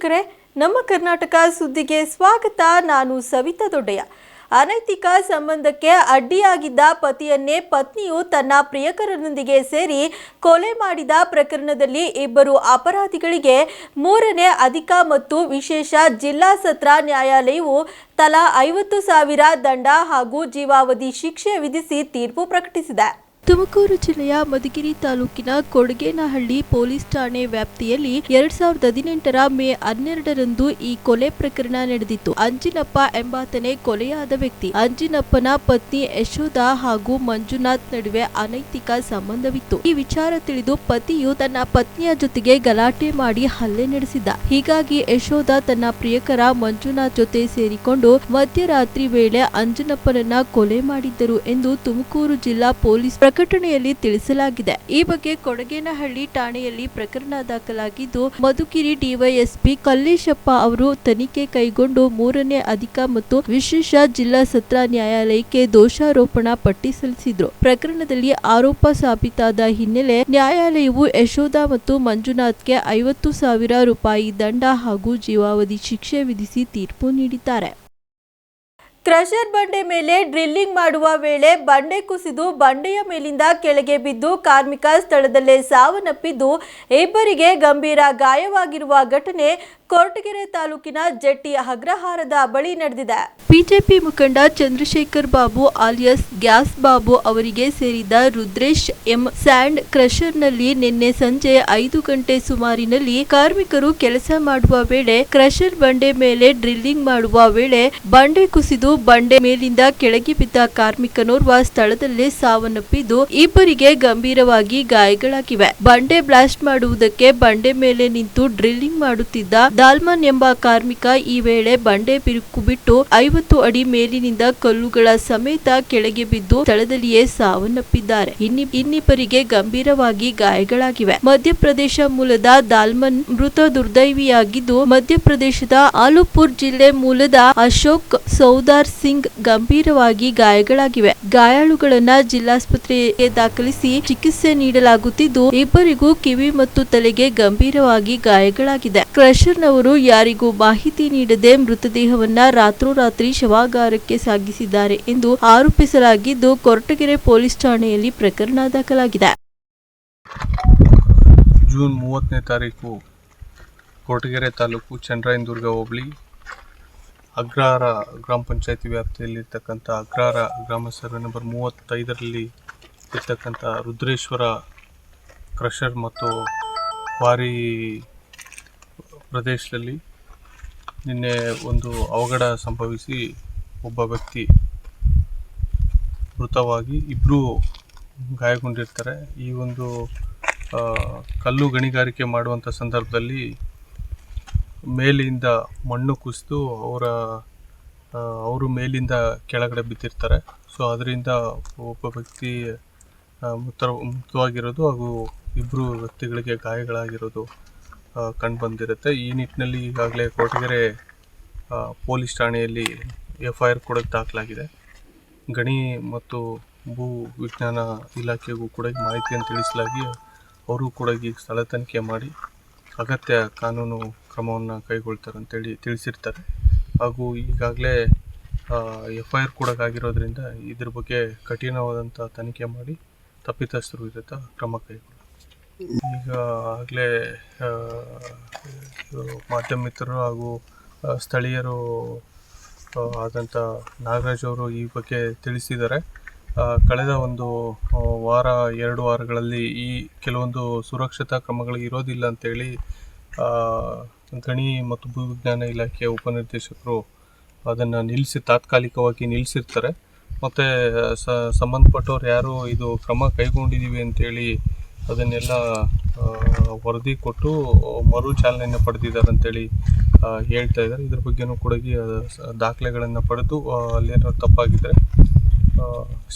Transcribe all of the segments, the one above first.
ವೀಕ್ಷಕರೇ, ನಮ್ಮ ಕರ್ನಾಟಕ ಸುದ್ದಿಗೆ ಸ್ವಾಗತ. ನಾನು ಸವಿತಾ ದೊಡ್ಡಯ್ಯ. ಅನೈತಿಕ ಸಂಬಂಧಕ್ಕೆ ಅಡ್ಡಿಯಾಗಿದ್ದ ಪತಿಯನ್ನೇ ಪತ್ನಿಯು ತನ್ನ ಪ್ರಿಯಕರನೊಂದಿಗೆ ಸೇರಿ ಕೊಲೆ ಮಾಡಿದ ಪ್ರಕರಣದಲ್ಲಿ ಇಬ್ಬರು ಅಪರಾಧಿಗಳಿಗೆ ಮೂರನೇ ಅಧಿಕ ಮತ್ತು ವಿಶೇಷ ಜಿಲ್ಲಾ ಸತ್ರ ನ್ಯಾಯಾಲಯವು ತಲಾ ಐವತ್ತು ಸಾವಿರ ದಂಡ ಹಾಗೂ ಜೀವಾವಧಿ ಶಿಕ್ಷೆ ವಿಧಿಸಿ ತೀರ್ಪು ಪ್ರಕಟಿಸಿದೆ. ತುಮಕೂರು ಜಿಲ್ಲೆಯ ಮಧುಗಿರಿ ತಾಲೂಕಿನ ಕೊಡಗೇನಹಳ್ಳಿ ಪೊಲೀಸ್ ಠಾಣೆ ವ್ಯಾಪ್ತಿಯಲ್ಲಿ ಎರಡ್ ಸಾವಿರದ ಹದಿನೆಂಟರ ಮೇ ಹನ್ನೆರಡರಂದು ಈ ಕೊಲೆ ಪ್ರಕರಣ ನಡೆದಿತ್ತು. ಅಂಜಿನಪ್ಪ ಎಂಬಾತನೇ ಕೊಲೆಯಾದ ವ್ಯಕ್ತಿ. ಅಂಜಿನಪ್ಪನ ಪತ್ನಿ ಯಶೋಧ ಹಾಗೂ ಮಂಜುನಾಥ್ ನಡುವೆ ಅನೈತಿಕ ಸಂಬಂಧವಿತ್ತು. ಈ ವಿಚಾರ ತಿಳಿದು ಪತಿಯು ತನ್ನ ಪತ್ನಿಯ ಜೊತೆಗೆ ಗಲಾಟೆ ಮಾಡಿ ಹಲ್ಲೆ ನಡೆಸಿದ್ದ. ಹೀಗಾಗಿ ಯಶೋಧ ತನ್ನ ಪ್ರಿಯಕರ ಮಂಜುನಾಥ್ ಜೊತೆ ಸೇರಿಕೊಂಡು ಮಧ್ಯರಾತ್ರಿ ವೇಳೆ ಅಂಜನಪ್ಪನನ್ನ ಕೊಲೆ ಮಾಡಿದ್ದರು ಎಂದು ತುಮಕೂರು ಜಿಲ್ಲಾ ಪೊಲೀಸ್ ಪ್ರಕಟಣೆಯಲ್ಲಿ ತಿಳಿಸಲಾಗಿದೆ. ಈ ಬಗ್ಗೆ ಕೊಡಗೇನಹಳ್ಳಿ ಠಾಣೆಯಲ್ಲಿ ಪ್ರಕರಣ ದಾಖಲಾಗಿದ್ದು, ಮಧುಕಿರಿ ಡಿವೈಎಸ್ಪಿ ಕಲ್ಲೇಶಪ್ಪ ಅವರು ತನಿಖೆ ಕೈಗೊಂಡು ಮೂರನೇ ಅಧಿಕ ಮತ್ತು ವಿಶೇಷ ಜಿಲ್ಲಾ ಸತ್ರ ನ್ಯಾಯಾಲಯಕ್ಕೆ ದೋಷಾರೋಪಣಾ ಪಟ್ಟಿ ಸಲ್ಲಿಸಿದ್ರು ಪ್ರಕರಣದಲ್ಲಿ ಆರೋಪ ಸಾಬೀತಾದ ಹಿನ್ನೆಲೆ ನ್ಯಾಯಾಲಯವು ಯಶೋಧ ಮತ್ತು ಮಂಜುನಾಥ್ಗೆ ಐವತ್ತು ಸಾವಿರ ರೂಪಾಯಿ ದಂಡ ಹಾಗೂ ಜೀವಾವಧಿ ಶಿಕ್ಷೆ ವಿಧಿಸಿ ತೀರ್ಪು ನೀಡಿದ್ದಾರೆ. ಕ್ರಷರ್ ಬಂಡೆ ಮೇಲೆ ಡ್ರಿಲ್ಲಿಂಗ್ ಮಾಡುವ ವೇಳೆ ಬಂಡೆ ಕುಸಿದು ಬಂಡೆಯ ಮೇಲಿಂದ ಕೆಳಗೆ ಬಿದ್ದು ಕಾರ್ಮಿಕ ಸ್ಥಳದಲ್ಲೇ ಸಾವನ್ನಪ್ಪಿದ್ದು ಇಬ್ಬರಿಗೆ ಗಂಭೀರ ಗಾಯವಾಗಿರುವ ಘಟನೆ ಕೊರಟಗೆರೆ ತಾಲೂಕಿನ ಜಟ್ಟಿ ಅಗ್ರಹಾರದ ಬಳಿ ನಡೆದಿದೆ. ಬಿಜೆಪಿ ಮುಖಂಡ ಚಂದ್ರಶೇಖರ್ ಬಾಬು ಆಲಿಯಸ್ ಗ್ಯಾಸ್ ಬಾಬು ಅವರಿಗೆ ಸೇರಿದ ರುದ್ರೇಶ್ ಎಂ ಸ್ಯಾಂಡ್ ಕ್ರಷರ್ನಲ್ಲಿ ನಿನ್ನೆ ಸಂಜೆ ಐದು ಗಂಟೆ ಸುಮಾರಿನಲ್ಲಿ ಕಾರ್ಮಿಕರು ಕೆಲಸ ಮಾಡುವ ವೇಳೆ ಕ್ರಷರ್ ಬಂಡೆ ಮೇಲೆ ಡ್ರಿಲ್ಲಿಂಗ್ ಮಾಡುವ ವೇಳೆ ಬಂಡೆ ಕುಸಿದು ಬಂಡೆ ಮೇಲಿಂದ ಕೆಳಗೆ ಬಿದ್ದ ಕಾರ್ಮಿಕನೋರ್ವ ಸ್ಥಳದಲ್ಲೇ ಸಾವನ್ನಪ್ಪಿದ್ದು ಇಬ್ಬರಿಗೆ ಗಂಭೀರವಾಗಿ ಗಾಯಗಳಾಗಿವೆ. ಬಂಡೆ ಬ್ಲಾಸ್ಟ್ ಮಾಡುವುದಕ್ಕೆ ಬಂಡೆ ಮೇಲೆ ನಿಂತು ಡ್ರಿಲ್ಲಿಂಗ್ ಮಾಡುತ್ತಿದ್ದ ದಾಲ್ಮನ್ ಎಂಬ ಕಾರ್ಮಿಕ ಈ ವೇಳೆ ಬಂಡೆ ಬಿರುಕು ಬಿಟ್ಟು ಐವತ್ತು ಅಡಿ ಮೇಲಿನಿಂದ ಕಲ್ಲುಗಳ ಸಮೇತ ಕೆಳಗೆ ಬಿದ್ದು ಸ್ಥಳದಲ್ಲಿಯೇ ಸಾವನ್ನಪ್ಪಿದ್ದಾರೆ. ಇನ್ನಿ, ಇನ್ನಿಬ್ಬರಿಗೆ ಗಂಭೀರವಾಗಿ ಗಾಯಗಳಾಗಿವೆ. ಮಧ್ಯಪ್ರದೇಶ ಮೂಲದ ದಾಲ್ಮನ್ ಮೃತ ದುರ್ದೈವಿಯಾಗಿದ್ದು ಮಧ್ಯಪ್ರದೇಶದ ಆಲೂಪುರ್ ಜಿಲ್ಲೆ ಮೂಲದ ಅಶೋಕ್ ಸಿಂಗ್ ಗಂಭೀರವಾಗಿ ಗಾಯಗಳಾಗಿವೆ. ಗಾಯಾಳುಗಳನ್ನ ಜಿಲ್ಲಾಸ್ಪತ್ರೆಗೆ ದಾಖಲಿಸಿ ಚಿಕಿತ್ಸೆ ನೀಡಲಾಗುತ್ತಿದ್ದು, ಇಬ್ಬರಿಗೂ ಕಿವಿ ಮತ್ತು ತಲೆಗೆ ಗಂಭೀರವಾಗಿ ಗಾಯಗಳಾಗಿದೆ. ಕ್ರಷರ್ನವರು ಯಾರಿಗೂ ಮಾಹಿತಿ ನೀಡದೆ ಮೃತದೇಹವನ್ನ ರಾತ್ರೋರಾತ್ರಿ ಶವಾಗಾರಕ್ಕೆ ಸಾಗಿಸಿದ್ದಾರೆ ಎಂದು ಆರೋಪಿಸಲಾಗಿದ್ದು, ಕೊರಟಗೆರೆ ಪೊಲೀಸ್ ಠಾಣೆಯಲ್ಲಿ ಪ್ರಕರಣ ದಾಖಲಾಗಿದೆ. ಜೂನ್ ಮೂವತ್ತನೇ ತಾರೀಕು, ಕೊರಟಗೆರೆ ತಾಲೂಕು ಚಂದ್ರಾಯನದುರ್ಗ ಹೋಬಳಿ ಅಗ್ರಹಾರ ಗ್ರಾಮ ಪಂಚಾಯತಿ ವ್ಯಾಪ್ತಿಯಲ್ಲಿರ್ತಕ್ಕಂಥ ಅಗ್ರಹಾರ ಗ್ರಾಮ ಸರ್ವೆ ನಂಬರ್ ಮೂವತ್ತೈದರಲ್ಲಿ ಇರ್ತಕ್ಕಂಥ ರುದ್ರೇಶ್ವರ ಕ್ರಷರ್ ಮತ್ತು ಕ್ವಾರಿ ಪ್ರದೇಶದಲ್ಲಿ ನಿನ್ನೆ ಒಂದು ಅವಘಡ ಸಂಭವಿಸಿ ಒಬ್ಬ ವ್ಯಕ್ತಿ ಮೃತವಾಗಿ ಇಬ್ಬರು ಗಾಯಗೊಂಡಿರ್ತಾರೆ. ಈ ಒಂದು ಕಲ್ಲು ಗಣಿಗಾರಿಕೆ ಮಾಡುವಂಥ ಸಂದರ್ಭದಲ್ಲಿ ಮೇಲಿಂದ ಮಣ್ಣು ಕುಸಿದು ಅವರ ಅವರು ಮೇಲಿಂದ ಕೆಳಗಡೆ ಬಿದ್ದಿರ್ತಾರೆ. ಸೊ ಅದರಿಂದ ಒಬ್ಬ ವ್ಯಕ್ತಿ ಮೃತ ಮೃತವಾಗಿರೋದು ಹಾಗೂ ಇಬ್ಬರು ವ್ಯಕ್ತಿಗಳಿಗೆ ಗಾಯಗಳಾಗಿರೋದು ಕಂಡು ಬಂದಿರುತ್ತೆ. ಈ ನಿಟ್ಟಿನಲ್ಲಿ ಈಗಾಗಲೇ ಕೊರಟಗೆರೆ ಪೊಲೀಸ್ ಠಾಣೆಯಲ್ಲಿ ಎಫ್ ಐ ಆರ್ ಕೂಡ ದಾಖಲಾಗಿದೆ. ಗಣಿ ಮತ್ತು ಭೂ ವಿಜ್ಞಾನ ಇಲಾಖೆಗೂ ಕೂಡ ಮಾಹಿತಿಯನ್ನು ತಿಳಿಸಲಾಗಿ ಅವರು ಕೂಡ ಈಗ ಸ್ಥಳ ತನಿಖೆ ಮಾಡಿ ಅಗತ್ಯ ಕಾನೂನು ಕ್ರಮವನ್ನು ಕೈಗೊಳ್ತಾರೆ ಅಂತೇಳಿ ತಿಳಿಸಿರ್ತಾರೆ. ಹಾಗೂ ಈಗಾಗಲೇ ಎಫ್ ಐ ಆರ್ ಕೂಡ ಆಗಿರೋದ್ರಿಂದ ಇದ್ರ ಬಗ್ಗೆ ಕಠಿಣವಾದಂಥ ತನಿಖೆ ಮಾಡಿ ತಪ್ಪಿತಸ್ಥರು ವಿರುದ್ಧ ಕ್ರಮ ಕೈಗೊಳ್ಳ ಈಗ ಆಗಲೇ ಮಾಧ್ಯಮ ಹಾಗೂ ಸ್ಥಳೀಯರು ಆದಂಥ ನಾಗರಾಜ್ ಅವರು ಈ ಬಗ್ಗೆ ತಿಳಿಸಿದ್ದಾರೆ. ಕಳೆದ ಒಂದು ವಾರ, ಎರಡು ವಾರಗಳಲ್ಲಿ ಈ ಕೆಲವೊಂದು ಸುರಕ್ಷತಾ ಕ್ರಮಗಳು ಇರೋದಿಲ್ಲ ಅಂತೇಳಿ ಗಣಿ ಮತ್ತು ಭೂವಿಜ್ಞಾನ ಇಲಾಖೆಯ ಉಪನಿರ್ದೇಶಕರು ಅದನ್ನು ನಿಲ್ಲಿಸಿ ತಾತ್ಕಾಲಿಕವಾಗಿ ನಿಲ್ಲಿಸಿರ್ತಾರೆ ಮತ್ತು ಸ ಸಂಬಂಧಪಟ್ಟವ್ರು ಯಾರು ಇದು ಕ್ರಮ ಕೈಗೊಂಡಿದ್ದೀವಿ ಅಂತೇಳಿ ಅದನ್ನೆಲ್ಲ ವರದಿ ಕೊಟ್ಟು ಮರು ಚಾಲನೆಯನ್ನು ಪಡೆದಿದ್ದಾರೆ ಅಂತೇಳಿ ಹೇಳ್ತಾ ಇದ್ದಾರೆ. ಇದ್ರ ಬಗ್ಗೆನೂ ಕೂಡ ದಾಖಲೆಗಳನ್ನು ಪಡೆದು ಅಲ್ಲೇನಾದ್ರು ಅಲ್ಲೇನೋ ತಪ್ಪಾಗಿದ್ದರೆ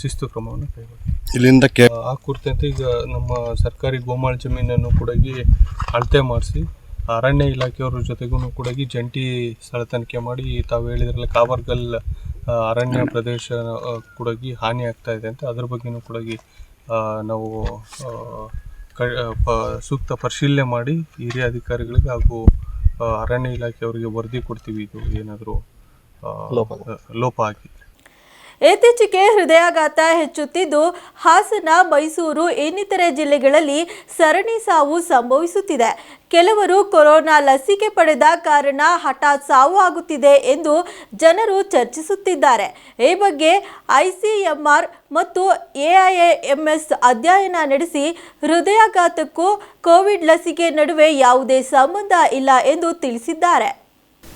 ಶಿಸ್ತು ಕ್ರಮವನ್ನು ಕೈಗೊಳ್ಳಿ. ಇಲ್ಲಿಂದ ಆ ಕುರಿತಂತೆ ಈಗ ನಮ್ಮ ಸರ್ಕಾರಿ ಗೋಮಾಳ ಜಮೀನನ್ನು ಕೂಡ ಅಳತೆ ಮಾಡಿಸಿ ಅರಣ್ಯ ಇಲಾಖೆಯವರ ಜೊತೆಗೂ ಕೂಡ ಜಂಟಿ ಸ್ಥಳ ತನಿಖೆ ಮಾಡಿ ತಾವು ಹೇಳಿದ್ರಲ್ಲ ಕಾವರ್ಗಲ್ ಅರಣ್ಯ ಪ್ರದೇಶ ಕೂಡ ಹಾನಿ ಆಗ್ತಾ ಇದೆ ಅಂತ. ಅದ್ರ ಬಗ್ಗೆನೂ ಕೂಡ ನಾವು ಸೂಕ್ತ ಪರಿಶೀಲನೆ ಮಾಡಿ ಹಿರಿಯ ಅಧಿಕಾರಿಗಳಿಗೆ ಹಾಗೂ ಅರಣ್ಯ ಇಲಾಖೆಯವರಿಗೆ ವರದಿ ಕೊಡ್ತೀವಿ. ಇದು ಏನಾದರೂ ಲೋಪ. ಲೋಪ ಆಗಿದೆ. ಇತ್ತೀಚೆಗೆ ಹೃದಯಾಘಾತ ಹೆಚ್ಚುತ್ತಿದ್ದು, ಹಾಸನ, ಮೈಸೂರು, ಇನ್ನಿತರೆ ಜಿಲ್ಲೆಗಳಲ್ಲಿ ಸರಣಿ ಸಾವು ಸಂಭವಿಸುತ್ತಿದೆ. ಕೆಲವರು ಕೊರೋನಾ ಲಸಿಕೆ ಪಡೆದ ಕಾರಣ ಹಠಾತ್ ಸಾವು ಆಗುತ್ತಿದೆ ಎಂದು ಜನರು ಚರ್ಚಿಸುತ್ತಿದ್ದಾರೆ. ಈ ಬಗ್ಗೆ ಐಸಿಎಂಆರ್ ಮತ್ತು ಎಐಎಂಎಸ್ ಅಧ್ಯಯನ ನಡೆಸಿ ಹೃದಯಾಘಾತಕ್ಕೂ ಕೋವಿಡ್ ಲಸಿಕೆ ನಡುವೆ ಯಾವುದೇ ಸಂಬಂಧ ಇಲ್ಲ ಎಂದು ತಿಳಿಸಿದ್ದಾರೆ.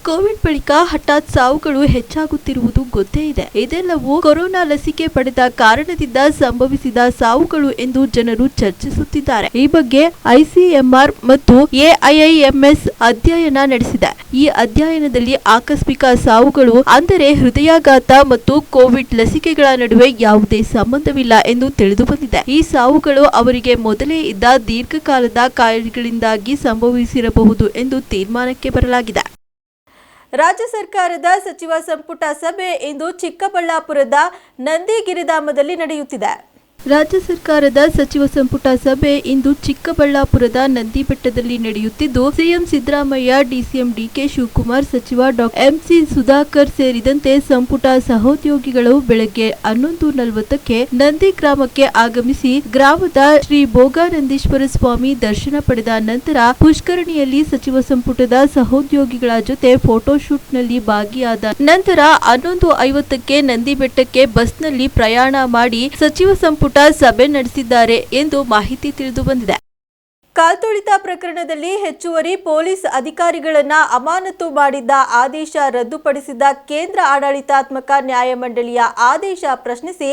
ಕೋವಿಡ್ ಬಳಿಕ ಹಠಾತ್ ಸಾವುಗಳು ಹೆಚ್ಚಾಗುತ್ತಿರುವುದು ಗೊತ್ತೇ ಇದೆ. ಇದೆಲ್ಲವೂ ಕೊರೋನಾ ಲಸಿಕೆ ಪಡೆದ ಕಾರಣದಿಂದ ಸಂಭವಿಸಿದ ಸಾವುಗಳು ಎಂದು ಜನರು ಚರ್ಚಿಸುತ್ತಿದ್ದಾರೆ. ಈ ಬಗ್ಗೆ ಐಸಿಎಂಆರ್ ಮತ್ತು ಎಐಐಎಂಎಸ್ ಅಧ್ಯಯನ ನಡೆಸಿದೆ. ಈ ಅಧ್ಯಯನದಲ್ಲಿ ಆಕಸ್ಮಿಕ ಸಾವುಗಳು, ಅಂದರೆ ಹೃದಯಾಘಾತ ಮತ್ತು ಕೋವಿಡ್ ಲಸಿಕೆಗಳ ನಡುವೆ ಯಾವುದೇ ಸಂಬಂಧವಿಲ್ಲ ಎಂದು ತಿಳಿದು ಬಂದಿದೆ ಈ ಸಾವುಗಳು ಅವರಿಗೆ ಮೊದಲೇ ಇದ್ದ ದೀರ್ಘಕಾಲದ ಕಾಯಿಲೆಗಳಿಂದಾಗಿ ಸಂಭವಿಸಿರಬಹುದು ಎಂದು ತೀರ್ಮಾನಕ್ಕೆ ಬರಲಾಗಿದೆ. ರಾಜ್ಯ ಸರ್ಕಾರದ ಸಚಿವ ಸಂಪುಟ ಸಭೆ ಇಂದು ಚಿಕ್ಕಬಳ್ಳಾಪುರದ ನಂದಿಗಿರಿಧಾಮದಲ್ಲಿ ನಡೆಯುತ್ತಿದೆ. ರಾಜ್ಯ ಸರ್ಕಾರದ ಸಚಿವ ಸಂಪುಟ ಸಭೆ ಇಂದು ಚಿಕ್ಕಬಳ್ಳಾಪುರದ ನಂದಿಬೆಟ್ಟದಲ್ಲಿ ನಡೆಯುತ್ತಿದ್ದು, CM Siddaramaiah, DCM DK Shivakumar, ಸಚಿವ ಡಾ ಎಂಸಿ ಸುಧಾಕರ್ ಸೇರಿದಂತೆ ಸಂಪುಟ ಸಹೋದ್ಯೋಗಿಗಳು ಬೆಳಗ್ಗೆ ಹನ್ನೊಂದು ನಲವತ್ತಕ್ಕೆ ನಂದಿ ಗ್ರಾಮಕ್ಕೆ ಆಗಮಿಸಿ, ಗ್ರಾಮದ ಶ್ರೀ ಭೋಗಾನಂದೀಶ್ವರ ಸ್ವಾಮಿ ದರ್ಶನ ಪಡೆದ ನಂತರ ಪುಷ್ಕರಣಿಯಲ್ಲಿ ಸಚಿವ ಸಂಪುಟದ ಸಹೋದ್ಯೋಗಿಗಳ ಜೊತೆ ಫೋಟೋಶೂಟ್ನಲ್ಲಿ ಭಾಗಿಯಾದ ನಂತರ ಹನ್ನೊಂದು ಐವತ್ತಕ್ಕೆ ನಂದಿಬೆಟ್ಟಕ್ಕೆ ಬಸ್ನಲ್ಲಿ ಪ್ರಯಾಣ ಮಾಡಿ ಸಚಿವ ಸಂಪುಟ ಸಭೆ ನಡೆಸಿದ್ದಾರೆ ಎಂದು ಮಾಹಿತಿ ತಿಳಿದು ಬಂದಿದೆ. ಕಾಲ್ತುಳಿತ ಪ್ರಕರಣದಲ್ಲಿ ಹೆಚ್ಚುವರಿ ಪೊಲೀಸ್ ಅಧಿಕಾರಿಗಳನ್ನ ಅಮಾನತು ಮಾಡಿದ್ದ ಆದೇಶ ರದ್ದುಪಡಿಸಿದ ಕೇಂದ್ರ ಆಡಳಿತಾತ್ಮಕ ನ್ಯಾಯಮಂಡಳಿಯ ಆದೇಶ ಪ್ರಶ್ನಿಸಿ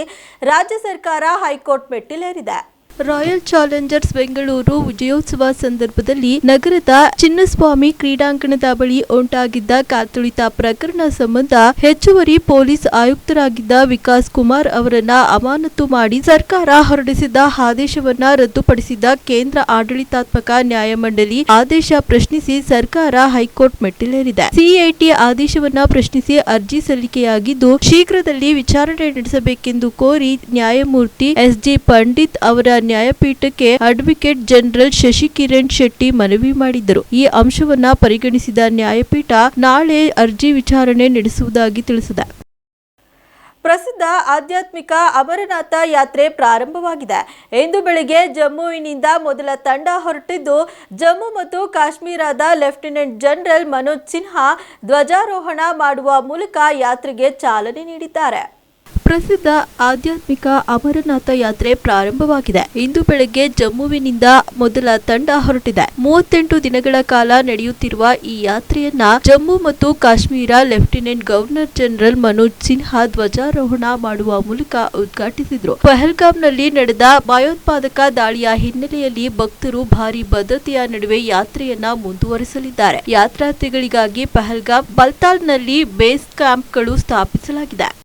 ರಾಜ್ಯ ಸರ್ಕಾರ ಹೈಕೋರ್ಟ್ ಮೆಟ್ಟಿಲೇರಿದೆ. ರಾಯಲ್ ಚಾಲೆಂಜರ್ಸ್ ಬೆಂಗಳೂರು ವಿಜಯೋತ್ಸವ ಸಂದರ್ಭದಲ್ಲಿ ನಗರದ ಚಿನ್ನಸ್ವಾಮಿ ಕ್ರೀಡಾಂಗಣದ ಬಳಿ ಉಂಟಾಗಿದ್ದ ಕಾತುಳಿತ ಪ್ರಕರಣ ಸಂಬಂಧ ಹೆಚ್ಚುವರಿ ಪೊಲೀಸ್ ಆಯುಕ್ತರಾಗಿದ್ದ ವಿಕಾಸ್ ಕುಮಾರ್ ಅವರನ್ನ ಅಮಾನತು ಮಾಡಿ ಸರ್ಕಾರ ಹೊರಡಿಸಿದ್ದ ಆದೇಶವನ್ನ ರದ್ದುಪಡಿಸಿದ್ದ ಕೇಂದ್ರ ಆಡಳಿತಾತ್ಮಕ ನ್ಯಾಯಮಂಡಳಿ ಆದೇಶ ಪ್ರಶ್ನಿಸಿ ಸರ್ಕಾರ ಹೈಕೋರ್ಟ್ ಮೆಟ್ಟಿಲೇರಿದೆ. ಸಿಐಟಿ ಆದೇಶವನ್ನ ಪ್ರಶ್ನಿಸಿ ಅರ್ಜಿ ಸಲ್ಲಿಕೆಯಾಗಿದ್ದು ಶೀಘ್ರದಲ್ಲಿ ವಿಚಾರಣೆ ನಡೆಸಬೇಕೆಂದು ಕೋರಿ ನ್ಯಾಯಮೂರ್ತಿ ಎಸ್ಜಿ ಪಂಡಿತ್ ಅವರ ನ್ಯಾಯಪೀಠಕ್ಕೆ ಅಡ್ವೊಕೇಟ್ ಜನರಲ್ ಶಶಿಕಿರಣ್ ಶೆಟ್ಟಿ ಮನವಿ ಮಾಡಿದ್ದರು. ಈ ಅಂಶವನ್ನ ಪರಿಗಣಿಸಿದ ನ್ಯಾಯಪೀಠ ನಾಳೆ ಅರ್ಜಿ ವಿಚಾರಣೆ ನಡೆಸುವುದಾಗಿ ತಿಳಿಸಿದೆ. ಪ್ರಸಿದ್ಧ ಆಧ್ಯಾತ್ಮಿಕ ಅಮರನಾಥ ಯಾತ್ರೆ ಪ್ರಾರಂಭವಾಗಿದೆ. ಇಂದು ಬೆಳಿಗ್ಗೆ ಜಮ್ಮುವಿನಿಂದ ಮೊದಲ ತಂಡ ಹೊರಟಿದ್ದು, ಜಮ್ಮು ಮತ್ತು ಕಾಶ್ಮೀರದ ಲೆಫ್ಟಿನೆಂಟ್ ಜನರಲ್ ಮನೋಜ್ ಸಿನ್ಹಾ ಧ್ವಜಾರೋಹಣ ಮಾಡುವ ಮೂಲಕ ಯಾತ್ರೆಗೆ ಚಾಲನೆ ನೀಡಿದ್ದಾರೆ. ಪ್ರಸಿದ್ಧ ಆಧ್ಯಾತ್ಮಿಕ ಅಮರನಾಥ ಯಾತ್ರೆ ಪ್ರಾರಂಭವಾಗಿದೆ. ಇಂದು ಬೆಳಗ್ಗೆ ಜಮ್ಮುವಿನಿಂದ ಮೊದಲ ತಂಡ ಹೊರಟಿದೆ. ಮೂವತ್ತೆಂಟು ದಿನಗಳ ಕಾಲ ನಡೆಯುತ್ತಿರುವ ಈ ಯಾತ್ರೆಯನ್ನ ಜಮ್ಮು ಮತ್ತು Kashmir lieutenant governor general Manoj Sinha ಧ್ವಜಾರೋಹಣ ಮಾಡುವ ಮೂಲಕ ಉದ್ಘಾಟಿಸಿದ್ರು. ಪಹಲ್ಗಾಮ್ನಲ್ಲಿ ನಡೆದ ಭಯೋತ್ಪಾದಕ ದಾಳಿಯ ಹಿನ್ನೆಲೆಯಲ್ಲಿ ಭಕ್ತರು ಭಾರಿ ಭದ್ರತೆಯ ನಡುವೆ ಯಾತ್ರೆಯನ್ನ ಮುಂದುವರಿಸಲಿದ್ದಾರೆ. ಯಾತ್ರಾರ್ಥಿಗಳಿಗಾಗಿ ಪಹಲ್ಗಾಮ್ ಬಲ್ತಾಲ್ನಲ್ಲಿ ಬೇಸ್ ಕ್ಯಾಂಪ್ಗಳು ಸ್ಥಾಪಿಸಲಾಗಿದೆ.